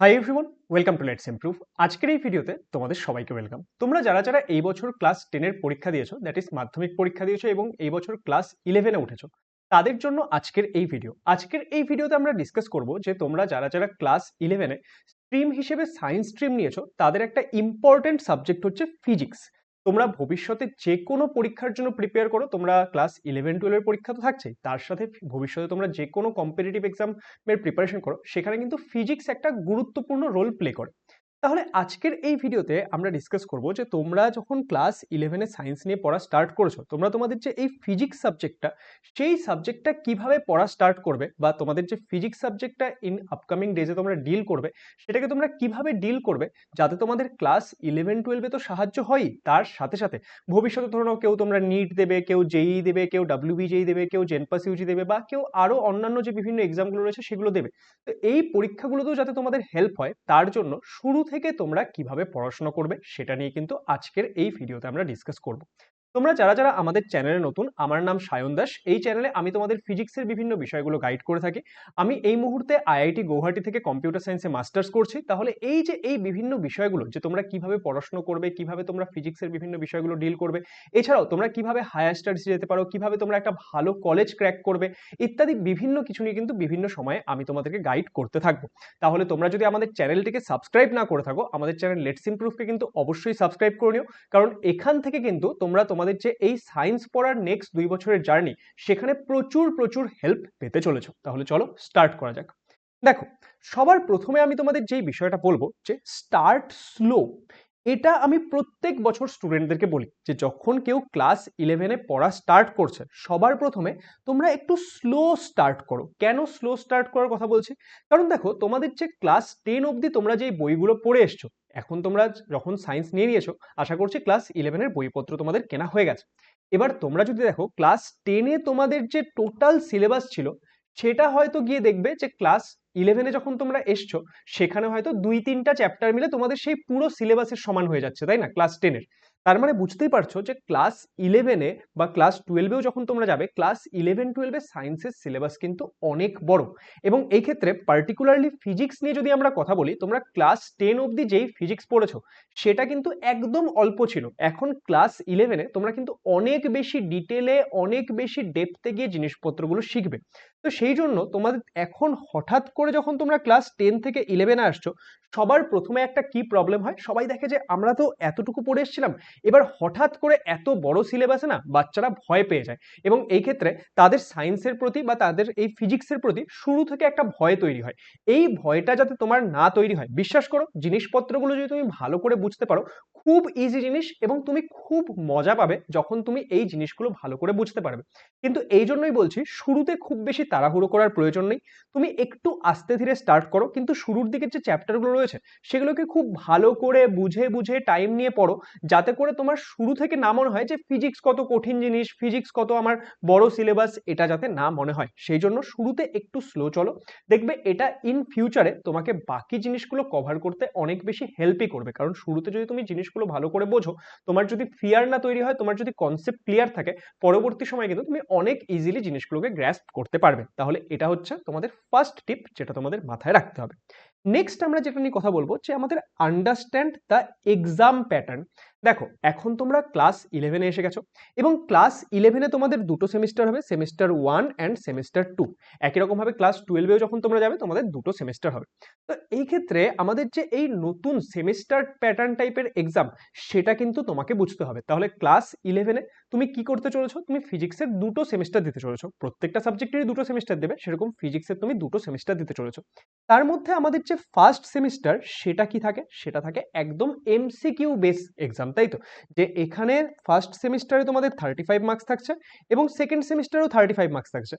Hi everyone welcome to let's improve আজকের এই ভিডিওতে তোমাদের সবাইকে ওয়েলকাম তোমরা যারা যারা এই বছর ক্লাস টেনের পরীক্ষা দিয়েছ দ্যাট ইজ মাধ্যমিক পরীক্ষা দিয়েছ এবং এই বছর ক্লাস ইলেভেনে উঠেছো, তাদের জন্য আজকের এই ভিডিও আজকের এই ভিডিওতে আমরা ডিসকাস করব যে তোমরা যারা যারা ক্লাস ইলেভেনে স্ট্রিম হিসেবে সায়েন্স স্ট্রিম নিয়েছো, তাদের একটা ইম্পর্টেন্ট সাবজেক্ট হচ্ছে ফিজিক্স তোমরা ভবিষ্যতে যে কোনো পরীক্ষার জন্য প্রিপেয়ার করো। তোমরা ক্লাস ইলেভেন টুয়েলভের পরীক্ষা তো থাকছে তার সাথে ভবিষ্যতে তোমরা যে কোনো কম্পিটিটিভ এক্সামের প্রিপারেশন করো। সেখানে কিন্তু ফিজিক্স একটা গুরুত্বপূর্ণ রোল প্লে করে। তাহলে আজকের এই ভিডিওতে আমরা ডিসকাস করব যে তোমরা যখন ক্লাস ইলেভেনে সায়েন্স নিয়ে পড়া স্টার্ট করেছ, তোমরা তোমাদের যে এই ফিজিক্স সাবজেক্টটা সেই সাবজেক্টটা কীভাবে পড়া স্টার্ট করবে বা তোমাদের যে ফিজিক্স সাবজেক্টটা ইন আপকামিং ডেজে তোমরা ডিল করবে, সেটাকে তোমরা কীভাবে ডিল করবে যাতে তোমাদের ক্লাস ইলেভেন টুয়েলভে তো সাহায্য হয়ই। তার সাথে সাথে ভবিষ্যতে ধরো কেউ তোমরা নিট দেবে, কেউ জেই দেবে, কেউ ডাব্লিউবি জেই দেবে, কেউ জেনপাস ইউজি দেবে বা কেউ আরও অন্যান্য যে বিভিন্ন এক্সামগুলো রয়েছে সেগুলো দেবে। তো এই পরীক্ষাগুলোতেও যাতে তোমাদের হেল্প হয়, তার জন্য শুরু থেকে তোমরা কীভাবে পড়াশোনা করবে সেটা নিয়ে কিন্তু আজকের এই ভিডিওতে আমরা ডিসকাস করব। তোমরা যারা যারা আমাদের চ্যানেলে নতুন, আমার নাম সায়ন দাস। এই চ্যানেলে আমি তোমাদের ফিজিক্সের বিভিন্ন বিষয়গুলো গাইড করে থাকি। আমি এই মুহূর্তে আইআইটি গৌহাটি থেকে কম্পিউটার সায়েন্সে মাস্টার্স করছি। তাহলে এই যে, এই বিভিন্ন বিষয়গুলো যে, তোমরা কীভাবে পড়াশোনা করবে, কীভাবে তোমরা ফিজিক্সের বিভিন্ন বিষয়গুলো ডিল করবে, এছাড়াও তোমরা কীভাবে হায়ার স্টাডিজে যেতে পারো, কীভাবে তোমরা একটা ভালো কলেজ ক্র্যাক করবে, ইত্যাদি বিভিন্ন কিছু নিয়ে কিন্তু বিভিন্ন সময়ে আমি তোমাদেরকে গাইড করতে থাকব। তাহলে তোমরা যদি আমাদের চ্যানেলটিকে সাবস্ক্রাইব না করে থাকো, আমাদের চ্যানেল লেটস ইমপ্রুভকে কিন্তু অবশ্যই সাবস্ক্রাইব করে নিও। কারণ এখান থেকে কিন্তু তোমরা তোমাদের যে এই সায়েন্স পড়ার নেক্সট দুই বছরের জার্নি সেখানে প্রচুর প্রচুর হেল্প পেতে চলেছ। তাহলে চলো স্টার্ট করা যাক। দেখো, সবার প্রথমে আমি তোমাদের যেই বিষয়টা বলব, যে স্টার্ট স্লো এটা আমি প্রত্যেক বছর স্টুডেন্টদেরকে বলি যে যখন কেউ ক্লাস ইলেভেনে পড়া স্টার্ট করছে, সবার প্রথমে তোমরা একটু স্লো স্টার্ট করো। কেন স্লো স্টার্ট করার কথা বলছি? কারণ দেখো, তোমাদের যে ক্লাস টেন অবধি তোমরা যেই বইগুলো পড়ে এসছো এখন তোমরা যখন সায়েন্স নিয়ে নিয়েছো, আশা করছি ক্লাস ইলেভেনের বইপত্র তোমাদের কেনা হয়ে গেছে। এবার তোমরা যদি দেখো ক্লাস টেনে তোমাদের যে টোটাল সিলেবাস ছিল, সেটা হয়তো গিয়ে দেখবে যে ক্লাস ইলেভেনে যখন তোমরা এসছো, সেখানে হয়তো দুই তিনটা চ্যাপ্টার মিলে তোমাদের সেই পুরো সিলেবাসের সমান হয়ে যাচ্ছে, তাই না? ক্লাস টেনের তার মানে বুঝতেই পারছ যে ক্লাস ইলেভেনে বা ক্লাস টুয়েলভেও যখন তোমরা যাবে ক্লাস ইলেভেন টুয়েলভে সায়েন্সের সিলেবাস কিন্তু অনেক বড়। এবং এই ক্ষেত্রে পার্টিকুলারলি ফিজিক্স নিয়ে যদি আমরা কথা বলি, তোমরা ক্লাস টেন অবধি যেই ফিজিক্স পড়েছো, সেটা কিন্তু একদম অল্প ছিল। এখন ক্লাস ইলেভেনে তোমরা কিন্তু অনেক বেশি ডিটেলে অনেক বেশি ডেপতে গিয়ে জিনিসপত্রগুলো শিখবে। তো সেই জন্য তোমাদের এখন হঠাৎ করে যখন তোমরা ক্লাস টেন থেকে ইলেভেনে আসছো, সবার প্রথমে একটা কি প্রবলেম হয়? সবাই দেখে যে আমরা তো এতটুকু পড়ে এসেছিলাম, এবার হঠাৎ করে এত বড় সিলেবাসে না বাচ্চারা ভয় পেয়ে যায়। এবং এই ক্ষেত্রে তাদের সায়েন্সের প্রতি বা তাদের এই ফিজিক্সের প্রতি শুরু থেকে একটা ভয় তৈরি হয়। এই ভয়টা যাতে তোমার না তৈরি হয়, বিশ্বাস করো, জিনিসপত্রগুলো যদি তুমি ভালো করে বুঝতে পারো খুব ইজি জিনিস এবং তুমি খুব মজা পাবে যখন তুমি এই জিনিসগুলো ভালো করে বুঝতে পারবে। কিন্তু এই জন্যই বলছি, শুরুতে খুব বেশি তাড়াহুড়ো করার প্রয়োজন নেই। তুমি একটু আস্তে ধীরে স্টার্ট করো, কিন্তু শুরুর দিকের যে চ্যাপ্টারগুলো রয়েছে, সেগুলোকে খুব ভালো করে বুঝে বুঝে টাইম নিয়ে পড়ো, যাতে করে তোমার শুরু থেকে না মনে হয় যে ফিজিক্স কত কঠিন জিনিস ফিজিক্স কত আমার বড় সিলেবাস এটা যাতে না মনে হয়। সেই জন্য শুরুতে একটু স্লো চলো। দেখবে এটা ইন ফিউচারে তোমাকে বাকি জিনিসগুলো কভার করতে অনেক বেশি হেল্পই করবে। কারণ শুরুতে যদি তুমি জিনিসগুলো ভালো করে বোঝো। তোমার যদি ফিয়ার না তৈরি হয়, তোমার যদি কনসেপ্ট ক্লিয়ার থাকে, পরবর্তী সময় কিন্তু তুমি অনেক ইজিলি জিনিসগুলোকে গ্র্যাস্প করতে পারবে। তাহলে এটা হচ্ছে তোমাদের ফার্স্ট টিপ যেটা তোমাদের মাথায় রাখতে হবে। নেক্সট আমরা যেটা নিয়ে কথা বলব, যে আমাদের আন্ডারস্ট্যান্ড দ্য এক্সাম প্যাটার্ন দেখো, এখন তোমরা ক্লাস ইলেভেনে এসে গেছো, এবং ক্লাস ইলেভেনে তোমাদের দুটো সেমিস্টার হবে semester one and semester two একই রকমভাবে ক্লাস টুয়েলভেও যখন তোমরা যাবে, তোমাদের দুটো সেমিস্টার হবে। তো এই ক্ষেত্রে আমাদের যে এই নতুন সেমিস্টার প্যাটার্ন টাইপের এক্সাম সেটা কিন্তু তোমাকে বুঝতে হবে। তাহলে ক্লাস ইলেভেনে তুমি কি করতে চলেছো? তুমি ফিজিক্সের দুটো সেমিস্টার দিতে চলেছো। প্রত্যেকটা সাবজেক্টেরই দুটো সেমিস্টার দেবে, সেরকম ফিজিক্সের তুমি দুটো সেমিস্টার দিতে চলেছো। তার মধ্যে আমাদের যে ফার্স্ট সেমিস্টার সেটা কি থাকে? সেটা থাকে একদম এমসিকিউ বেস এক্সাম তাই তো? যে এখানে ফার্স্ট সেমিস্টারে তোমাদের থার্টি ফাইভ মার্কস থাকছে এবং সেকেন্ড সেমিস্টারেও থার্টি ফাইভ মার্কস থাকছে।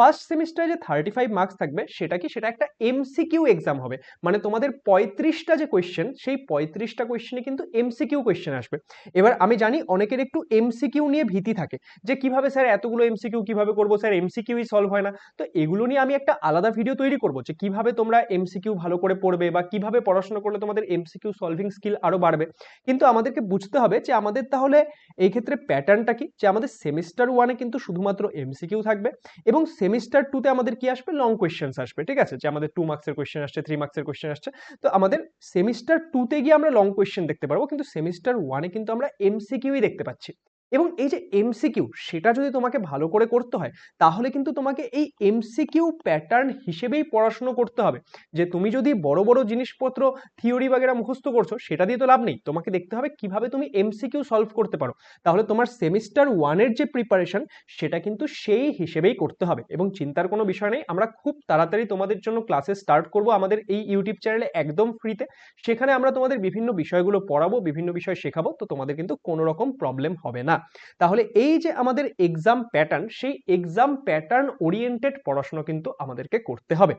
ফার্স্ট সেমিস্টারে যে থার্টি ফাইভ মার্কস থাকবে, সেটা কি? সেটা একটা এমসিকিউ এক্সাম হবে। মানে তোমাদের পঁয়ত্রিশটা যে কোয়েশ্চেন সেই পঁয়ত্রিশটা কোয়েশ্চেনে কিন্তু এমসিকিউ কোয়েশ্চেন আসবে। এবার আমি জানি অনেকের একটু এমসিকিউ নিয়ে ভীতি থাকে, যে কীভাবে স্যার এতগুলো এমসিকিউ কীভাবে করব স্যার? এমসিকিউই সলভ হয় না। তো এগুলো নিয়ে আমি একটা আলাদা ভিডিও তৈরি করব, যে কীভাবে তোমরা এমসিকিউ ভালো করে পড়বে বা কীভাবে পড়াশোনা করলে তোমাদের এমসিকিউ সলভিং স্কিল আরও বাড়বে। কিন্তু আমাদেরকে বুঝতে হবে যে আমাদের তাহলে এই ক্ষেত্রে প্যাটার্নটা কি? যে আমাদের সেমিস্টার ওয়ানে কিন্তু শুধুমাত্র এমসিকিউ থাকবে এবং সেমিস্টার টুতে আমাদের কি আসবে? লং কোয়েশ্চেন্স আসবে, ঠিক আছে? যে আমাদের টু মার্কসের কোয়েশ্চেন আসছে থ্রি মার্কসের কোয়েশ্চেন আসছে। তো আমাদের সেমিস্টার টুতে গিয়ে আমরা লং কোয়েশ্চেন দেখতে পারব, কিন্তু সেমিস্টার ওয়ানে কিন্তু আমরা এমসিকিউই দেখতে পাচ্ছি। এবং এই যে এমসিকিউ সেটা যদি তোমাকে ভালো করে করতে হয়, তাহলে কিন্তু তোমাকে এই এমসিকিউ প্যাটার্ন হিসেবেই পড়াশুনো করতে হবে। যে তুমি যদি বড় বড় জিনিসপত্র থিওরি বাগেরা মুখস্থ করছ, সেটা দিয়ে তো লাভ নেই। তোমাকে দেখতে হবে কীভাবে তুমি এমসিকিউ সলভ করতে পারো। তাহলে তোমার সেমিস্টার ওয়ানের যে প্রিপারেশন সেটা কিন্তু সেই হিসেবেই করতে হবে। এবং চিন্তার কোনো বিষয় নেই, আমরা খুব তাড়াতাড়ি তোমাদের জন্য ক্লাসে স্টার্ট করব আমাদের এই ইউটিউব চ্যানেলে একদম ফ্রিতে সেখানে আমরা তোমাদের বিভিন্ন বিষয়গুলো পড়াবো, বিভিন্ন বিষয় শেখাবো, তো তোমাদের কিন্তু কোনো রকম প্রবলেম হবে না। তাহলে এই যে আমাদের এক্সাম প্যাটার্ন সেই এক্সাম প্যাটার্ন ওরিয়েন্টেড পড়াশোনা কিন্তু আমাদেরকে করতে হবে।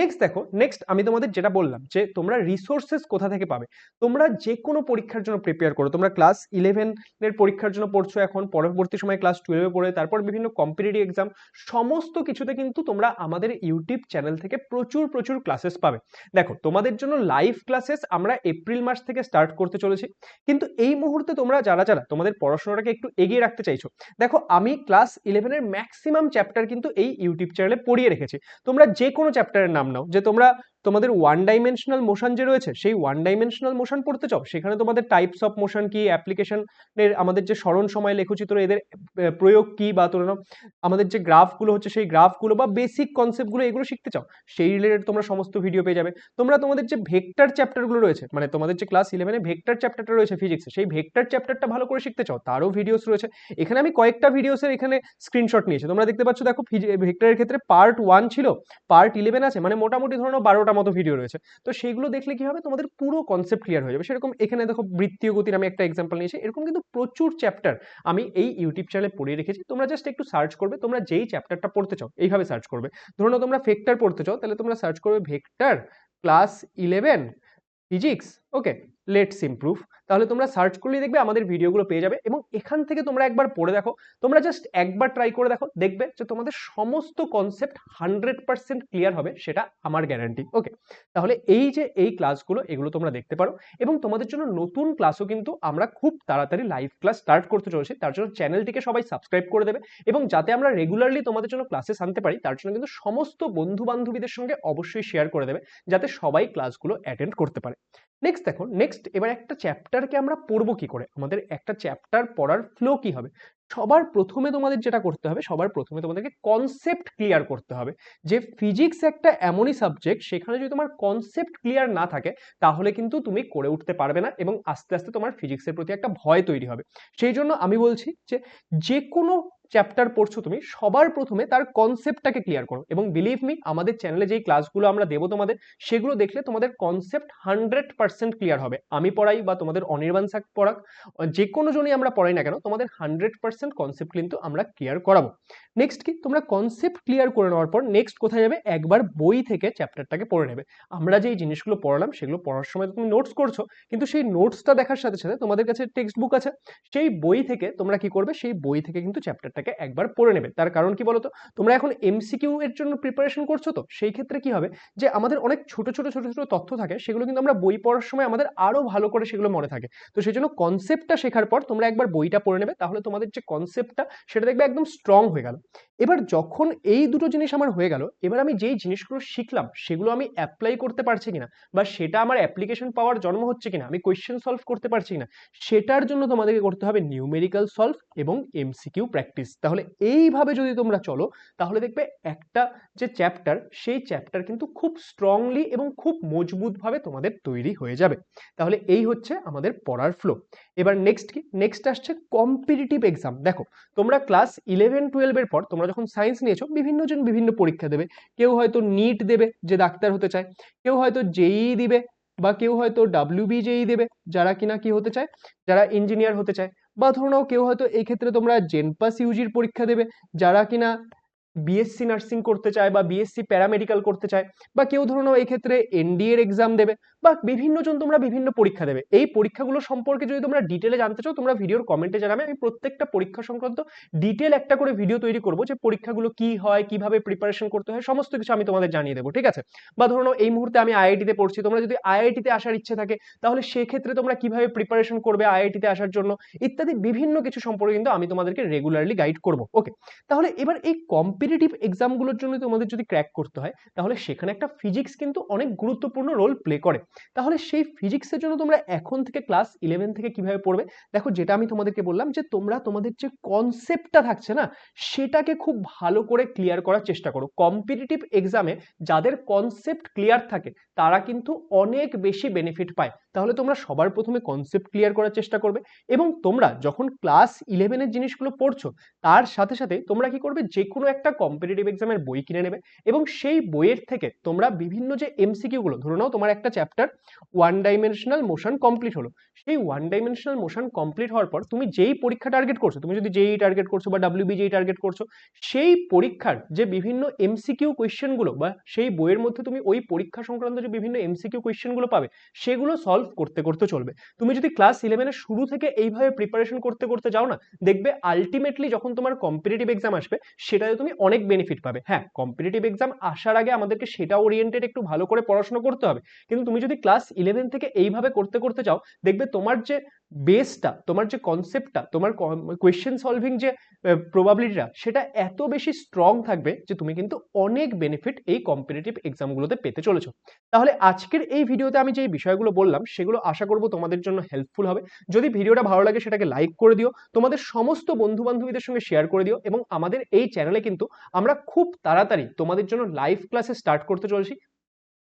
নেক্সট দেখো নেক্সট আমি তোমাদের যেটা বললাম যে তোমরা রিসোর্সেস কোথা থেকে পাবে? তোমরা যে কোনো পরীক্ষার জন্য প্রিপেয়ার করো। তোমরা ক্লাস ইলেভেনের পরীক্ষার জন্য পড়ছো এখন, পরবর্তী সময় ক্লাস টুয়েলভে পড়ে, তারপর বিভিন্ন কম্পিটিটিভ এক্সাম সমস্ত কিছুতে কিন্তু তোমরা আমাদের ইউটিউব চ্যানেল থেকে প্রচুর প্রচুর ক্লাসেস পাবে। দেখো, তোমাদের জন্য লাইভ ক্লাসেস আমরা এপ্রিল মাস থেকে স্টার্ট করতে চলেছি। কিন্তু এই মুহূর্তে তোমরা যারা যারা তোমাদের পড়াশোনাটাকে একটু এগিয়ে রাখতে চাইছো, দেখো, আমি ক্লাস ইলেভেনের ম্যাক্সিমাম চ্যাপ্টার কিন্তু এই ইউটিউব চ্যানেলে পড়িয়ে রেখেছি। তোমরা যে কোনো চ্যাপ্টারের নাম নাও। যে তোমরা তোমাদের ওয়ান ডাইমেনশনাল মোশন যে রয়েছে, সেই ওয়ান ডাইমেনশনাল মোশন পড়তে চাও, সেখানে তোমাদের টাইপস অফ মোশন কি অ্যাপ্লিকেশনের আমাদের যে স্মরণ সময় লেখচিত্র এদের প্রয়োগ কি বা তোমরা আমাদের যে গ্রাফগুলো হচ্ছে, সেই গ্রাফগুলো বা বেসিক কনসেপ্টগুলো এগুলো শিখতে চাও, সেই রিলেটেড তোমরা সমস্ত ভিডিও পেয়ে যাবে। তোমরা তোমাদের যে ভেক্টর চ্যাপ্টারগুলো রয়েছে মানে তোমাদের যে ক্লাস ইলেভেনে ভেক্টর চ্যাপ্টারটা রয়েছে ফিজিক্সে সেই ভেক্টর চ্যাপ্টারটা ভালো করে শিখতে চাও, তারও ভিডিওস রয়েছে। এখানে আমি কয়েকটা ভিডিওসের এখানে স্ক্রিনশট নিয়েছি, তোমরা দেখতে পাচ্ছ, দেখো ভেক্টরের ক্ষেত্রে পার্ট ওয়ান ছিল পার্ট ইলেভেন আছে মানে মোটামুটি ধরো বারোটা মতো ভিডিও রয়েছে। তো সেইগুলো দেখলে কি হবে? তোমাদের পুরো কনসেপ্ট ক্লিয়ার হয়ে যাবে। সেরকম এখানে দেখো বৃত্তীয় গতির আমি একটা এক্সাম্পল নিয়েছি। এরকম কিন্তু প্রচুর চ্যাপ্টার আমি এই ইউটিউব চ্যানেলে পড়িয়ে রেখেছি। তোমরা জাস্ট একটু সার্চ করবে। তোমরা যেই চ্যাপ্টারটা পড়তে চাও, এইভাবে সার্চ করবে। ধরো তোমরা ভেক্টর পড়তে চাও, তাহলে তোমরা সার্চ করবে vector class eleven physics okay let's improve তাহলে তোমরা সার্চ করলেই দেখবে আমাদের ভিডিওগুলো পেয়ে যাবে এবং এখান থেকে তোমরা একবার পড়ে দেখো। তোমরা জাস্ট একবার ট্রাই করে দেখো, দেখবে যে তোমাদের সমস্ত কনসেপ্ট হান্ড্রেড পার্সেন্ট ক্লিয়ার হবে, সেটা আমার গ্যারান্টি ওকে তাহলে এই যে এই ক্লাসগুলো এগুলো তোমরা দেখতে পারো এবং তোমাদের জন্য নতুন ক্লাসও কিন্তু আমরা খুব তাড়াতাড়ি লাইভ ক্লাস স্টার্ট করতে চলেছি। তার জন্য চ্যানেলটিকে সবাই সাবস্ক্রাইব করে দেবে এবং যাতে আমরা রেগুলারলি তোমাদের জন্য ক্লাসেস আনতে পারি, তার জন্য কিন্তু সমস্ত বন্ধু বান্ধবীদের সঙ্গে অবশ্যই শেয়ার করে দেবে, যাতে সবাই ক্লাসগুলো অ্যাটেন্ড করতে পারে। নেক্সট দেখো নেক্সট এবার একটা চ্যাপ্টারকে আমরা পড়ব কি করে? আমাদের একটা চ্যাপ্টার পড়ার ফ্লো কি হবে? সবার প্রথমে তোমাদের যেটা করতে হবে, সবার প্রথমে তোমাদেরকে কনসেপ্ট ক্লিয়ার করতে হবে। যে ফিজিক্স একটা এমনই সাবজেক্ট সেখানে যদি তোমার কনসেপ্ট ক্লিয়ার না থাকে, তাহলে কিন্তু তুমি করে উঠতে পারবে না এবং আস্তে আস্তে তোমার ফিজিক্সের প্রতি একটা ভয় তৈরি হবে। সেই জন্য আমি বলছি যে যে কোনো চ্যাপ্টার পড়ছো তুমি, সবার প্রথমে তার কনসেপ্টটাকে ক্লিয়ার করো। এবং বিলিভ মি আমাদের চ্যানেলে যেই ক্লাসগুলো আমরা দেবো তোমাদের, সেগুলো দেখলে তোমাদের কনসেপ্ট হান্ড্রেড পার্সেন্ট ক্লিয়ার হবে। আমি পড়াই বা তোমাদের অনির্বাণ সাক পড়াক, যে কোনো জনই আমরা পড়াই না কেন, তোমাদের হান্ড্রেড পার্সেন্ট কনসেপ্ট কিন্তু আমরা ক্লিয়ার করাবো। নেক্সট কি? তোমরা কনসেপ্ট ক্লিয়ার করে নেওয়ার পর নেক্সট কোথায় যাবে? একবার বই থেকে চ্যাপ্টারটাকে পড়ে নেবে। আমরা যেই জিনিসগুলো পড়ালাম, সেগুলো পড়ার সময় তুমি নোটস করছ, কিন্তু সেই নোটসটা দেখার সাথে সাথে তোমাদের কাছে টেক্সট বুক আছে। সেই বই থেকে তোমরা কি করবে? সেই বই থেকে কিন্তু চ্যাপ্টারটাকে একবার পড়ে নেবে। তার কারণ কি বলতো? তোমরা এখন এমসিকিউ এর জন্য প্রিপারেশন করছ তো? সেই ক্ষেত্রে কি হবে যে, আমাদের অনেক ছোট ছোট ছোট ছোট তথ্য থাকে, সেগুলো কিন্তু আমরা বই পড়ার সময় আমাদের আরও ভালো করে সেগুলো মনে থাকে। তো সেই জন্য কনসেপ্টটা শেখার পর তোমরা একবার বইটা পড়ে নেবে, তাহলে তোমাদের যে কনসেপ্টটা সেটা দেখবে একদম স্ট্রং হয়ে গেল। এবার যখন এই দুটো জিনিস আমার হয়ে গেল, এবার আমি যেই জিনিসগুলো শিখলাম, সেগুলো আমি অ্যাপ্লাই করতে পারছি কিনা বা সেটা আমার অ্যাপ্লিকেশন পাওয়ার জন্ম হচ্ছে কিনা, আমি কোয়েশ্চেন সলভ করতে পারছি কিনা, সেটার জন্য তোমাদেরকে করতে হবে নিউমেরিক্যাল সলভ এবং এমসিকিউ প্র্যাকটিস তাহলে এইভাবে যদি তোমরা চলো, তাহলে দেখবে একটা যে চ্যাপ্টার সেই চ্যাপ্টার কিন্তু খুব স্ট্রংলি এবং খুব মজবুতভাবে তোমাদের তৈরি হয়ে যাবে। তাহলে এই হচ্ছে আমাদের পড়ার ফ্লো এবার নেক্সট কি? নেক্সট আসছে কম্পিটিটিভ এক্সাম দেখো, তোমরা ক্লাস ইলেভেন টুয়েলভের পর তোমরা যখন সায়েন্স নিয়েছো বিভিন্নজন বিভিন্ন পরীক্ষা দেবে। কেউ হয়তো নিট দেবে, যে ডাক্তার হতে চায়। কেউ হয়তো জেই দিবে, বা কেউ হয়তো ডাব্লিউবি জেই দেবে, যারা কিনা কি হতে চায়, যারা ইঞ্জিনিয়ার হতে চায়। বা ধরো কেউ হয়তো এই ক্ষেত্রে তোমরা জেনপাস ইউজির পরীক্ষা দেবে, যারা কিনা বিএসসি নার্সিং করতে চায় বা বিএসসি প্যারামেডিক্যাল করতে চায়, বা কেউ ধরো নাও এই ক্ষেত্রে এনডিএ এর এক্সাম দেবে, বা বিভিন্ন জন তোমরা বিভিন্ন পরীক্ষা দেবে। এই পরীক্ষাগুলো সম্পর্কে যদি তোমরা ডিটেলে জানতে চাও, তোমরা ভিডিওর কমেন্টে জানাবে। আমি প্রত্যেকটা পরীক্ষা সংক্রান্ত ডিটেল একটা করে ভিডিও তৈরি করব যে পরীক্ষাগুলো কি হয়, কীভাবে প্রিপারেশন করতে হয়, সমস্ত কিছু আমি তোমাদের জানিয়ে দেবো, ঠিক আছে? বা ধরো নাও এই মুহূর্তে আমি আইআইটিতে পড়ছি, তোমরা যদি আইআইটিতে আসার ইচ্ছে থাকে, তাহলে সেক্ষেত্রে তোমরা কীভাবে প্রিপারেশন করবে আইআইটিতে আসার জন্য, ইত্যাদি বিভিন্ন কিছু সম্পর্কে কিন্তু আমি তোমাদেরকে রেগুলারলি গাইড করব ওকে তাহলে এবার এই কম্পি কম্পিটিটিভ এক্সামগুলোর জন্য তোমাদের যদি ক্র্যাক করতে হয়, তাহলে সেখানে একটা ফিজিক্স কিন্তু অনেক গুরুত্বপূর্ণ রোল প্লে করে। তাহলে সেই ফিজিক্সের জন্য তোমরা এখন থেকে ক্লাস ইলেভেন থেকে কীভাবে পড়বে, দেখো যেটা আমি তোমাদেরকে বললাম যে তোমরা তোমাদের যে কনসেপ্টটা থাকছে না, সেটাকে খুব ভালো করে ক্লিয়ার করার চেষ্টা করো। কম্পিটিটিভ এক্সামে যাদের কনসেপ্ট ক্লিয়ার থাকে, তারা কিন্তু অনেক বেশি বেনিফিট পায়। তাহলে তোমরা সবার প্রথমে কনসেপ্ট ক্লিয়ার করার চেষ্টা করবে এবং তোমরা যখন ক্লাস ইলেভেনের জিনিসগুলো পড়ছো, তার সাথে সাথে তোমরা কি করবে? যে কোনো একটা কম্পিটিটিভ এক্সামের বই কিনে নেবে এবং সেই বইয়ের থেকে তোমরা বিভিন্ন যে এমসিকিউগুলো ধরে নাও তোমার একটা chapter one dimensional motion complete হলো। সেই ওয়ান ডাইমেনশনাল মোশন কমপ্লিট হওয়ার পর তুমি যেই পরীক্ষা টার্গেট করছ, তুমি যদি যেই টার্গেট করছ বা ডাব্লিউবি যেই টার্গেট করছ, সেই পরীক্ষার যে বিভিন্ন এমসিকিউ কোয়েশ্চেনগুলো বা সেই বইয়ের মধ্যে তুমি ওই পরীক্ষা সংক্রান্ত যে বিভিন্ন এমসিকিউ কোয়েশ্চেনগুলো পাবে, সেগুলো সলভ করতে করতে চলবে। তুমি যদি ক্লাস ইলেভেনের শুরু থেকে এইভাবে প্রিপারেশন করতে করতে যাও না, দেখবে আলটিমেটলি যখন তোমার কম্পিটিটিভ এক্সাম আসবে, সেটাতে তুমি অনেক বেনিফিট পাবে। হ্যাঁ কম্পিটিটিভ এক্সাম আসার আগে আমাদেরকে সেটা ওরিয়েন্টেড একটু ভালো করে পড়াশোনা করতে হবে। কিন্তু তুমি যদি ক্লাস ইলেভেন থেকে এইভাবে করতে করতে চাও দেখবে তোমার যে বেসটা তোমার যে কনসেপ্টটা তোমার কোয়েশ্চেন সলভিং যে প্রবাবিলিটিটা সেটা এত বেশি স্ট্রং থাকবে যে তুমি কিন্তু অনেক বেনিফিট এই কম্পিটিটিভ এক্সামগুলোতে পেতে চলেছো। তাহলে আজকের এই ভিডিওতে আমি যে বিষয়গুলো বললাম, সেগুলো আশা করব তোমাদের জন্য হেল্পফুল হবে। যদি ভিডিওটা ভালো লাগে, সেটাকে লাইক করে দিও, তোমাদের সমস্ত বন্ধু বান্ধবীদের সঙ্গে শেয়ার করে দিও, এবং আমাদের এই চ্যানেলে কিন্তু আমরা খুব তাড়াতাড়ি তোমাদের জন্য লাইভ ক্লাসে স্টার্ট করতে চলেছি।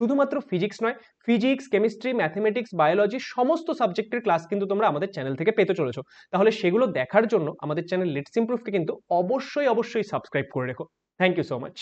শুধুমাত্র ফিজিক্স নয় ফিজিক্স কেমিস্ট্রি ম্যাথমেটিক্স বায়োলজি সমস্ত সাবজেক্টের ক্লাস কিন্তু তোমরা আমাদের চ্যানেল থেকে পেতে চলেছো। তাহলে সেগুলো দেখার জন্য আমাদের চ্যানেল লেটস ইমপ্রুভকে কিন্তু অবশ্যই অবশ্যই সাবস্ক্রাইব করে রেখো। Thank you so much